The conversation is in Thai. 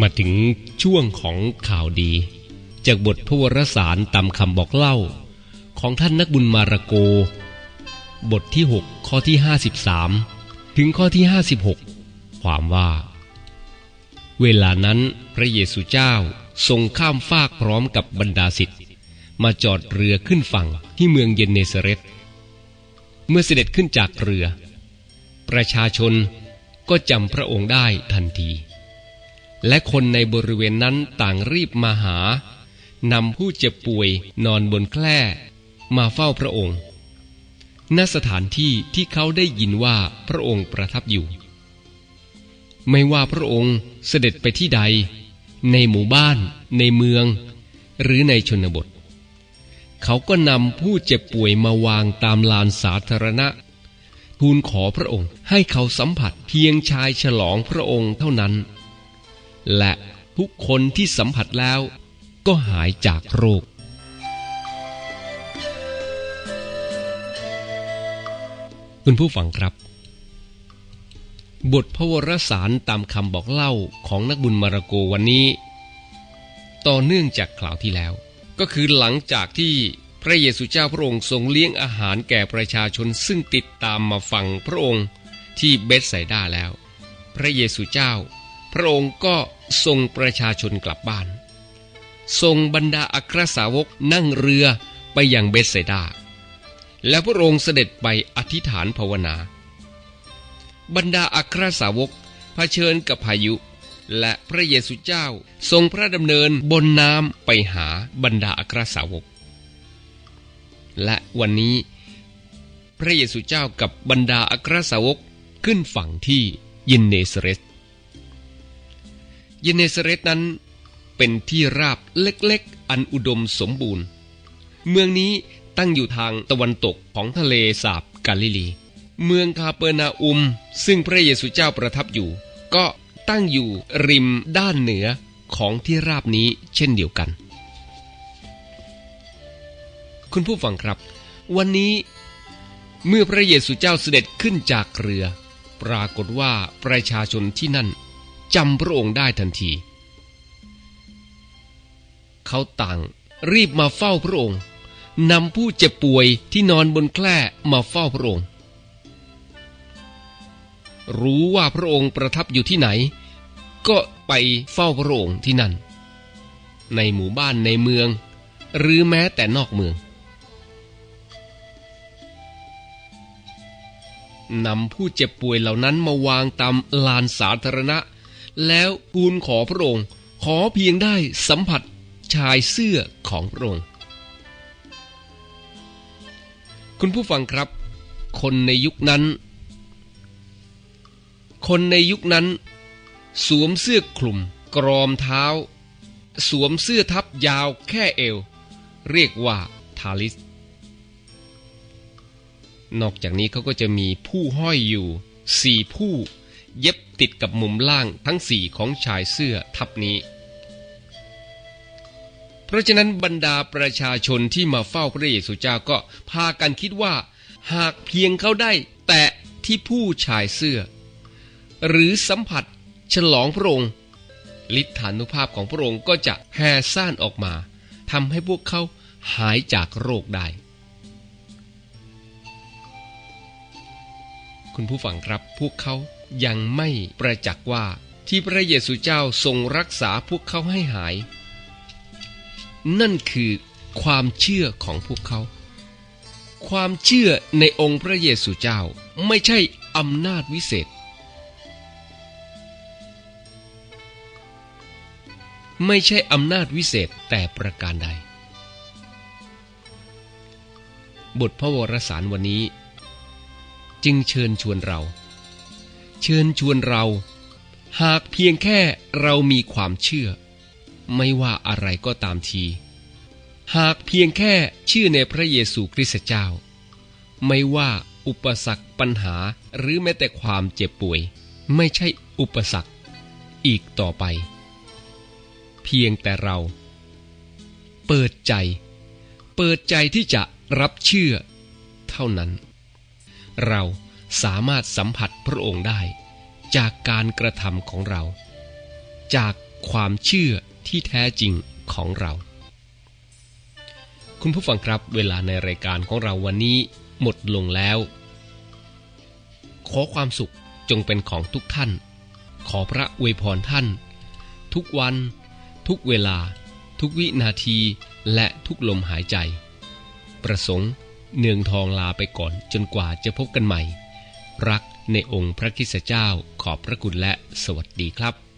มาถึงช่วงของข่าวดี จากบทพระวรสารตามคำบอกเล่า ของท่านนักบุญมาระโก บทที่ 6 ข้อที่ 53 ถึงข้อที่ 56 ความว่า เวลานั้นพระเยซูเจ้าทรงข้ามฟากพร้อมกับบรรดาสิทธิ์มาจอดเรือขึ้นฝั่งที่เมืองเยนเนซาเรตเมื่อเสด็จขึ้นจากเรือ ประชาชนก็จำพระองค์ได้ทันที และคนในบริเวณนั้นต่างรีบมาหานำผู้เจ็บป่วยนอนบนแคร่มาเฝ้าพระองค์ ณ สถานที่ที่เขาได้ยินว่าพระองค์ประทับอยู่ ไม่ว่าพระองค์เสด็จไปที่ใด ในหมู่บ้าน ในเมือง หรือในชนบท เขาก็นำผู้เจ็บป่วยมาวางตามลานสาธารณะ ทูลขอพระองค์ให้เขาสัมผัสเพียงชายฉลองพระองค์เท่านั้น และทุกคนที่สัมผัสแล้ว ก็หายจากโรค คุณผู้ฟังครับ บทพระวรสารตามคำบอกเล่าของนักบุญมารโกวันนี้ ต่อเนื่องจากคราวที่แล้ว ก็คือหลังจากที่พระเยซูเจ้าพระองค์ทรงเลี้ยงอาหารแก่ประชาชนซึ่งติดตามมาฟังพระองค์ที่เบธไซด้าแล้ว พระเยซูเจ้า พระองค์ก็ทรงประชาชนกลับบ้าน ทรงบรรดาอัครสาวกนั่งเรือไปยังเบธไซดา แล้วพระองค์เสด็จไปอธิษฐานภาวนา บรรดาอัครสาวกเผชิญกับพายุ และพระเยซูเจ้าทรงพระดำเนินบนน้ำไปหาบรรดาอัครสาวก และวันนี้ พระเยซูเจ้ากับบรรดาอัครสาวกขึ้นฝั่งที่ยินเนสเรส ตยินเนสเรตนั้นเป็นที่ราบเล็กๆ อันอุดมสมบูรณ์ เมืองนี้ตั้งอยู่ทางตะวันตกของทะเลสาบกาลิลี เมืองคาเปอร์นาอุม ซึ่งพระเยซูเจ้าประทับอยู่ ก็ตั้งอยู่ริมด้านเหนือของที่ราบนี้เช่นเดียวกัน คุณผู้ฟังครับ วันนี้เมื่อพระเยซูเจ้าเสด็จขึ้นจากเรือ ปรากฏว่าประชาชนที่นั่น จำพระองค์ได้ทันที เขาต่างรีบมาเฝ้าพระองค์นำผู้เจ็บป่วยที่นอนบนแคร่มาเฝ้าพระองค์ รู้ว่าพระองค์ประทับอยู่ที่ไหน ก็ไปเฝ้าพระองค์ที่นั่น ในหมู่บ้านในเมือง หรือแม้แต่นอกเมืองนำผู้เจ็บป่วยเหล่านั้นมาวางตามลานสาธารณะ แล้วทูลขอพระองค์ ขอเพียงได้สัมผัสชายเสื้อของพระองค์ คุณผู้ฟังครับ คนในยุคนั้น คนในยุคนั้น สวมเสื้อคลุม กรอมเท้า สวมเสื้อทับยาวแค่เอว เรียกว่าทาลิส นอกจากนี้เขาก็จะมีผู้ห้อยอยู่สี่ผู้ เย็บ ติดกับมุมล่างทั้งสี่ของชายเสื้อทับนี้ เพราะฉะนั้นบรรดาประชาชนที่มาเฝ้าพระเยซูเจ้าก็พากันคิดว่า หากเพียงเขาได้แตะที่ผู้ชายเสื้อ หรือสัมผัสฉลองพระองค์ฤทธานุภาพของพระองค์ก็จะแห่ซ่านออกมาทำให้พวกเขาหายจากโรคได้ คุณผู้ฟังครับพวกเขา ยังไม่ประจักษ์ว่าที่พระเยซูเจ้าทรงรักษาพวกเขาให้หาย นั่นคือความเชื่อของพวกเขา ความเชื่อในองค์พระเยซูเจ้าไม่ใช่อำนาจวิเศษ ไม่ใช่อำนาจวิเศษแต่ประการใด บทพระวรสารวันนี้ จึงเชิญชวนเรา เชิญชวนเรา หากเพียงแค่เรามีความเชื่อ ไม่ว่าอะไรก็ตามที หากเพียงแค่เชื่อในพระเยซูคริสต์เจ้า ไม่ว่าอุปสรรคปัญหาหรือแม้แต่ความเจ็บป่วย ไม่ใช่อุปสรรคอีกต่อไป เพียงแต่เรา เปิดใจ เปิดใจที่จะรับเชื่อ เท่านั้น เรา สามารถสัมผัสพระองค์ได้ จากการกระทำของเรา จากความเชื่อที่แท้จริงของเรา คุณผู้ฟังครับเวลาในรายการของเราวันนี้หมดลงแล้ว ขอความสุขจงเป็นของทุกท่าน ขอพระอวยพรท่าน ทุกวัน ทุกเวลา ทุกวินาทีและทุกลมหายใจ ประสงค์เนืองทองลาไปก่อนจนกว่าจะพบกันใหม่ รักในองค์พระคิสเจ้าขอบพระคุณและสวัสดีครับ